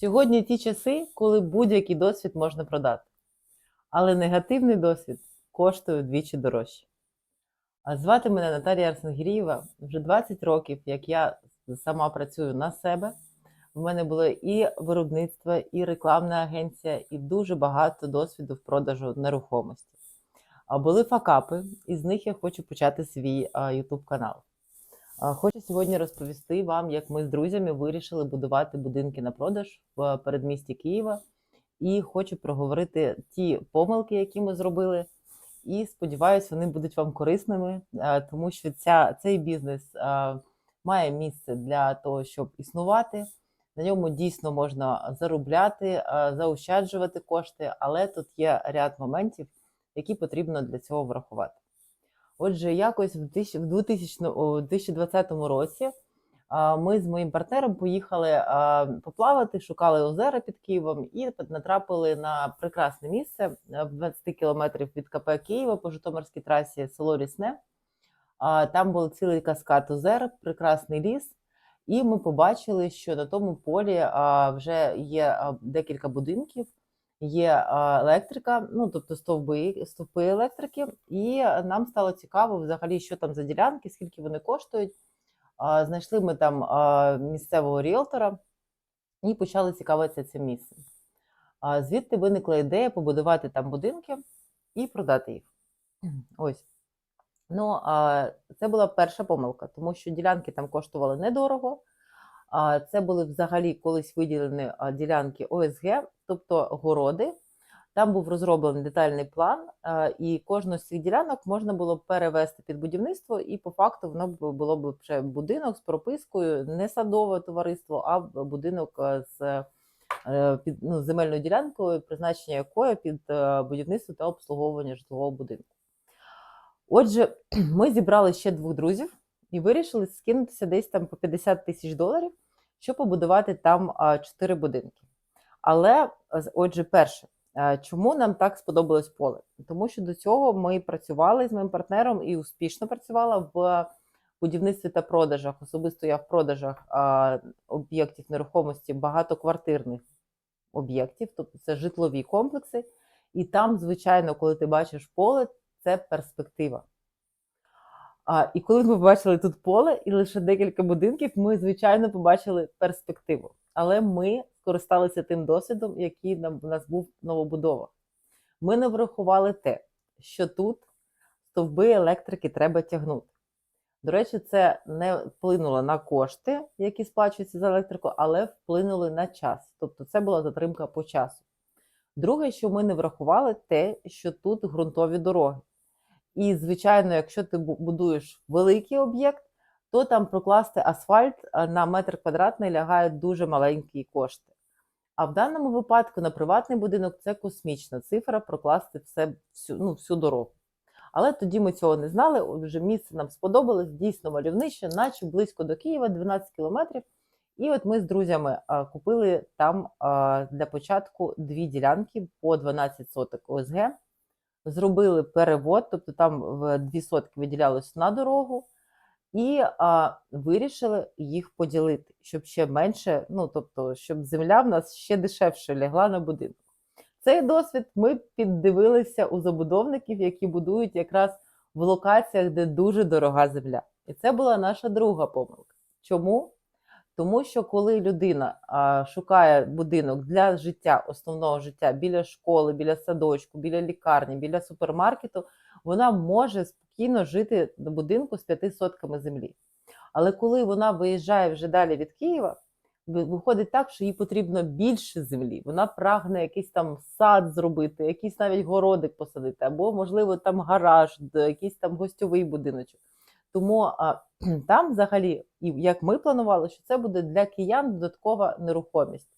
Сьогодні ті часи, коли будь-який досвід можна продати. Але негативний досвід коштує вдвічі дорожче. А звати мене Наталія Арсенгірієва. Вже 20 років, як я сама працюю на себе. У мене було і виробництво, і рекламна агенція, і дуже багато досвіду в продажу нерухомості. А були факапи, і з них я хочу почати свій YouTube канал. Хочу сьогодні розповісти вам, як ми з друзями вирішили будувати будинки на продаж в передмісті Києва. І хочу проговорити ті помилки, які ми зробили. І сподіваюся, вони будуть вам корисними, тому що ця, цей бізнес має місце для того, щоб існувати. На ньому дійсно можна заробляти, заощаджувати кошти, але тут є ряд моментів, які потрібно для цього врахувати. Отже, якось в 2000 в 2020 році ми з моїм партнером поїхали поплавати, шукали озера під Києвом і натрапили на прекрасне місце в 20 кілометрів від КП Києва по Житомирській трасі село Рісне. Там був цілий каскад озер, прекрасний ліс. І ми побачили, що на тому полі вже є декілька будинків, є електрика, ну тобто стовби, стовпи електрики, і нам стало цікаво взагалі, що там за ділянки, скільки вони коштують. Знайшли ми там місцевого ріелтора і почали цікавитися цим місцем. Звідти виникла ідея побудувати там будинки і продати їх. Ось. Ну, це була перша помилка, тому що ділянки там коштували недорого. Це були взагалі колись виділені ділянки ОСГ, тобто городи. Там був розроблений детальний план, і кожну з цих ділянок можна було перевести під будівництво, і по факту воно було б вже будинок з пропискою, не садове товариство, а будинок з е, під ну, земельною ділянкою, призначення якої під е, будівництво та обслуговування житлового будинку. Отже, ми зібрали ще двох друзів і вирішили скинутися десь там по 50 тисяч доларів, щоб побудувати там чотири будинки. Але, отже, перше, е, чому нам так сподобалось поле? Тому що до цього ми працювали з моїм партнером і успішно працювала в будівництві та продажах. Особисто я в продажах об'єктів нерухомості багатоквартирних об'єктів, тобто це житлові комплекси. І там, звичайно, коли ти бачиш поле, це перспектива. А, і коли ми побачили тут поле і лише декілька будинків, ми, звичайно, побачили перспективу. Але ми скористалися тим досвідом, який нам, у нас був новобудова. Ми не врахували те, що тут стовби електрики треба тягнути. До речі, це не вплинуло на кошти, які сплачуються за електрику, але вплинули на час. Тобто це була затримка по часу. Друге, що ми не врахували, те, що тут ґрунтові дороги. І, звичайно, якщо ти будуєш великий об'єкт, то там прокласти асфальт на метр квадратний лягають дуже маленькі кошти. А в даному випадку на приватний будинок це космічна цифра прокласти все, всю, ну, всю дорогу. Але тоді ми цього не знали. Отже, місце нам сподобалось, дійсно мальовнище, наче близько до Києва, 12 кілометрів. І от ми з друзями купили там для початку дві ділянки по 12 соток ОСГ. Зробили перевод, тобто там в дві сотки виділялось на дорогу, і а, вирішили їх поділити, щоб ще менше, ну тобто, щоб земля в нас ще дешевше лягла на будинок. Цей досвід ми піддивилися у забудовників, які будують якраз в локаціях, де дуже дорога земля. І це була наша друга помилка. Чому? Тому що коли людина а, шукає будинок для життя, основного життя біля школи, біля садочку, біля лікарні, біля супермаркету, вона може спокійно жити на будинку з п'яти сотками землі. Але коли вона виїжджає вже далі від Києва, виходить так, що їй потрібно більше землі. Вона прагне якийсь там сад зробити, якийсь навіть городик посадити, або, можливо, там гараж, якийсь там гостьовий будиночок. Тому а, там взагалі, і як ми планували, що це буде для киян додаткова нерухомість,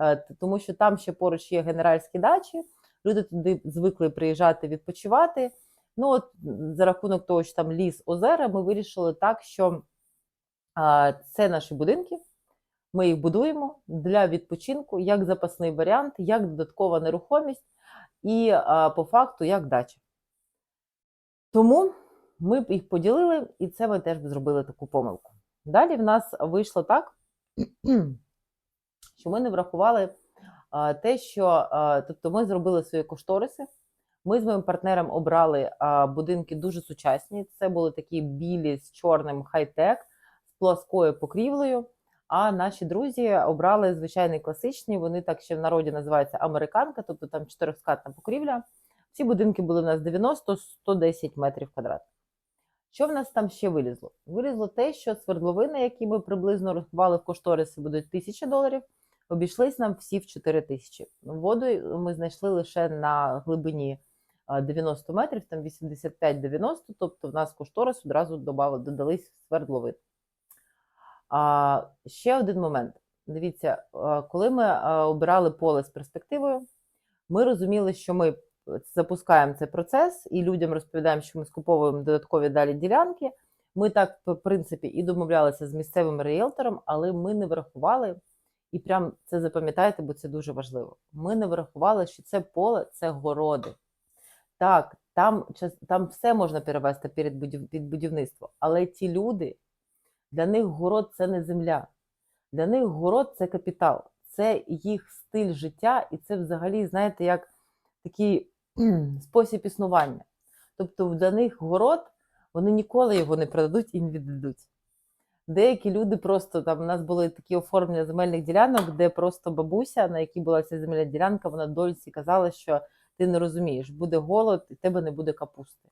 Е, тому що там ще поруч є генеральські дачі, люди туди звикли приїжджати відпочивати. Ну от за рахунок того, що там ліс, озера, ми вирішили так, що це наші будинки. Ми їх будуємо для відпочинку як запасний варіант, як додаткова нерухомість і по факту як дача. Тому ми б їх поділили, і це ми теж б зробили таку помилку. Далі в нас вийшло так, що ми не врахували те, що тобто ми зробили свої кошториси. Ми з моїм партнером обрали а, будинки дуже сучасні. Це були такі білі з чорним хай-тек, з плоскою покрівлею. А наші друзі обрали звичайний класичний. Вони так ще в народі називаються американка, тобто там чотирьохскатна покрівля. Ці будинки були в нас 90-110 метрів квадратних. Що в нас там ще вилізло? Вилізло те, що свердловини, які ми приблизно рахували в кошторисі, будуть 1000 доларів, обійшлись нам всі в 4 тисячі. Воду ми знайшли лише на глибині 90 метрів, там 85-90, тобто в нас кошторис одразу додали, додались свердловин. А, ще один момент. Дивіться, коли ми обирали поле з перспективою, ми розуміли, що ми запускаємо цей процес і людям розповідаємо, що ми скуповуємо додаткові далі ділянки. Ми так, в принципі, і домовлялися з місцевим риелтором, але ми не врахували, і прям це запам'ятайте, бо це дуже важливо. Ми не врахували, що це поле це городи. Так, там, там все можна перевести під будівництво, але ті люди, для них город це не земля. Для них город це капітал, це їх стиль життя, і це взагалі, знаєте, як такий спосіб існування. Тобто для них город, вони ніколи його не продадуть і не віддадуть. Деякі люди просто там у нас були такі оформлення земельних ділянок, де просто бабуся, на якій була ця земельна ділянка, вона дольці казала, що ти не розумієш, буде голод, і тебе не буде капусти.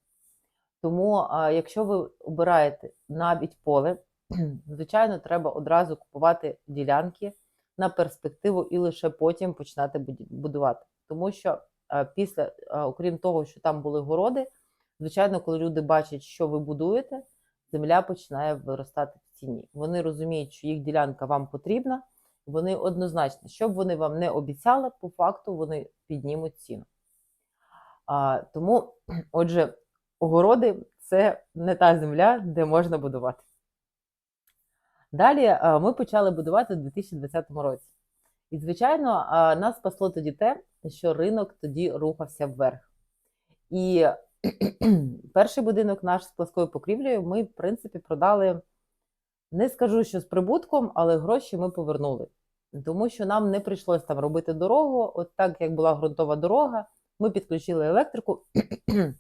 Тому, якщо ви обираєте навіть поле, звичайно, треба одразу купувати ділянки на перспективу і лише потім починати будувати. Тому що після, окрім того, що там були городи, звичайно, коли люди бачать, що ви будуєте, земля починає виростати в ціні. Вони розуміють, що їх ділянка вам потрібна, вони однозначно, що б вони вам не обіцяли, по факту вони піднімуть ціну. А, тому, отже, огороди це не та земля, де можна будувати. Далі ми почали будувати у 2020 році. І, звичайно, нас спасло тоді те, що ринок тоді рухався вверх. І перший будинок наш з плоскою покрівлею ми, в принципі, продали, не скажу, що з прибутком, але гроші ми повернули. Тому що нам не прийшлось там робити дорогу. От так як була ґрунтова дорога, ми підключили електрику,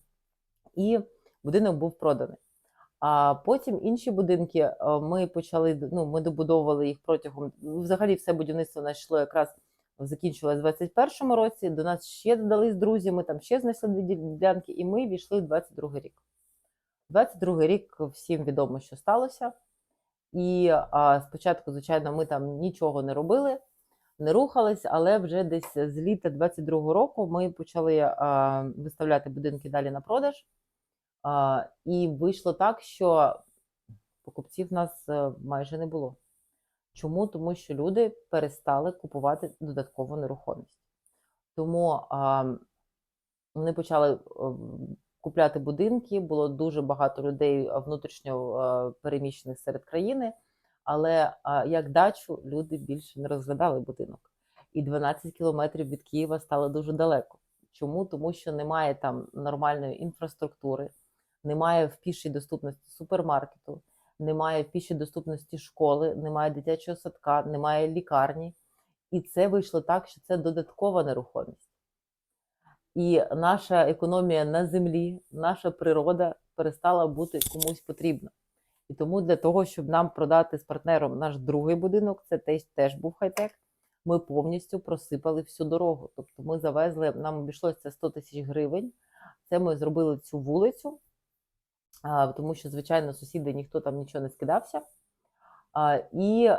і будинок був проданий. А потім інші будинки е, ми почали, ну, ми добудовували їх протягом. Взагалі, все будівництво наше йшло якраз закінчилось в 21-му році. До нас ще додались друзі, ми там ще знайшли дві ділянки, і ми війшли в 22 рік. 22 рік всім відомо, що сталося. І а, спочатку, звичайно, ми там нічого не робили, не рухались, але вже десь з літа 22-го року ми почали а, виставляти будинки далі на продаж. А, і вийшло так, що покупців в нас е, майже не було. Чому? Тому що люди перестали купувати додаткову нерухомість. Тому вони почали е, купляти будинки, було дуже багато людей е, внутрішньо е, переміщених серед країни, але як дачу люди більше не розглядали будинок. І 12 кілометрів від Києва стало дуже далеко. Чому? Тому що немає там нормальної інфраструктури, немає в пішій доступності супермаркету, немає в пішій доступності школи, немає дитячого садка, немає лікарні. І це вийшло так, що це додаткова нерухомість. І наша економія на землі, наша природа перестала бути комусь потрібна. І тому для того, щоб нам продати з партнером наш другий будинок, це теж, теж був хай-тек, ми повністю просипали всю дорогу. Тобто ми завезли, нам обійшлося 100 тисяч гривень. Це ми зробили цю вулицю, тому що, звичайно, сусіди ніхто там нічого не скидався. І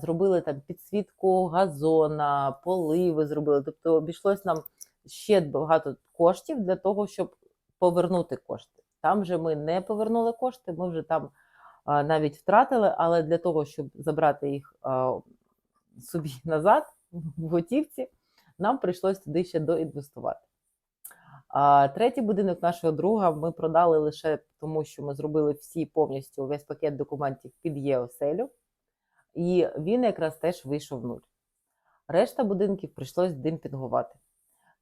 зробили там підсвітку газона, поливи зробили. Тобто обійшлось нам ще багато коштів для того, щоб повернути кошти. Там же ми не повернули кошти, ми вже там навіть втратили, але для того, щоб забрати їх собі назад в готівці, нам прийшлось туди ще доінвестувати. А третій будинок нашого друга ми продали лише тому, що ми зробили всі повністю весь пакет документів під ЄОСЕЛю, і він якраз теж вийшов в нуль. Решта будинків прийшлось демпінгувати.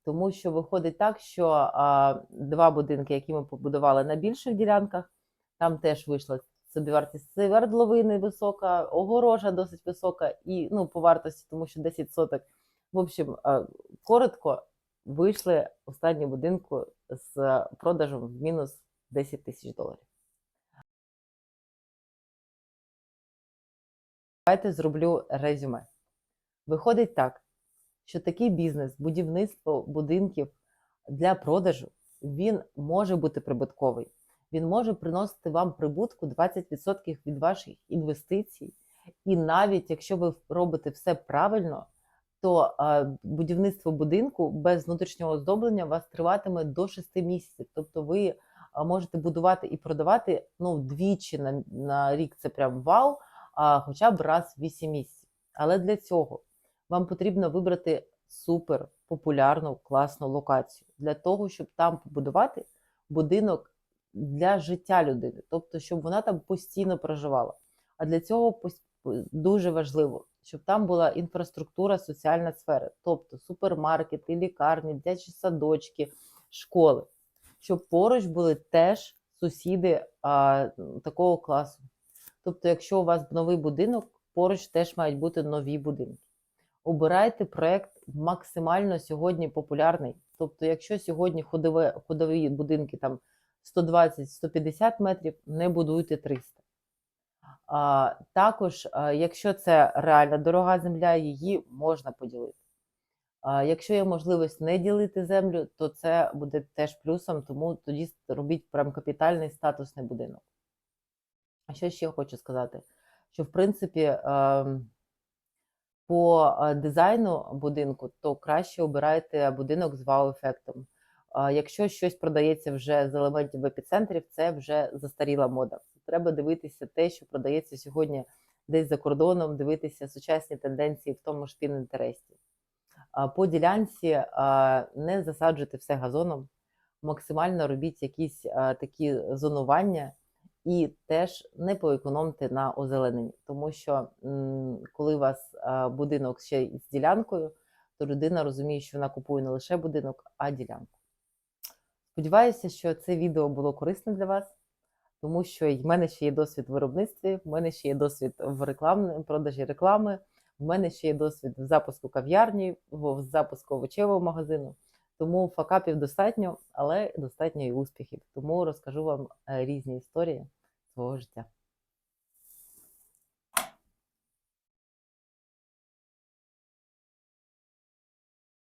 Тому що виходить так, що а, два будинки, які ми побудували на більших ділянках, там теж вийшла собівартість свердловини висока, огорожа досить висока, і ну, по вартості, тому що 10 соток. В общем, е, коротко вийшли останню будинку з продажем в мінус 10 тисяч доларів. Давайте зроблю резюме. Виходить так, що такий бізнес, будівництво будинків для продажу, він може бути прибутковий. Він може приносити вам прибутку 20% від ваших інвестицій. І навіть якщо ви робите все правильно, то будівництво будинку без внутрішнього оздоблення вас триватиме до 6 місяців. Тобто ви можете будувати і продавати ну, двічі на, на рік це прям вау, а хоча б раз в 8 місяців. Але для цього вам потрібно вибрати супер популярну класну локацію для того, щоб там побудувати будинок для життя людини, тобто, щоб вона там постійно проживала. А для цього дуже важливо, щоб там була інфраструктура, соціальна сфера, тобто супермаркети, лікарні, дитячі садочки, школи, щоб поруч були теж сусіди а, такого класу. Тобто, якщо у вас новий будинок, поруч теж мають бути нові будинки. Обирайте проект максимально сьогодні популярний. Тобто, якщо сьогодні ходове, ходові будинки там 120-150 метрів, не будуйте 300. А, також, якщо це реальна дорога земля, її можна поділити. А, якщо є можливість не ділити землю, то це буде теж плюсом, тому тоді робіть прям капітальний статусний будинок. А що ще хочу сказати? Що в принципі ем, по е, дизайну будинку, то краще обирайте будинок з вау-ефектом. Якщо щось продається вже з елементів епіцентрів, це вже застаріла мода. Треба дивитися те, що продається сьогодні десь за кордоном, дивитися сучасні тенденції в тому ж пінтересті. По ділянці не засаджуйте все газоном, максимально робіть якісь такі зонування і теж не поекономте на озелененні, тому що коли у вас будинок ще з ділянкою, то людина розуміє, що вона купує не лише будинок, а ділянку. Сподіваюся, що це відео було корисне для вас, тому що в мене ще є досвід в виробництві, в мене ще є досвід в рекламному продажі реклами, в мене ще є досвід в запуску кав'ярні, в в запуску овочевого магазину. Тому факапів достатньо, але достатньо і успіхів. Тому розкажу вам е, різні історії свого життя.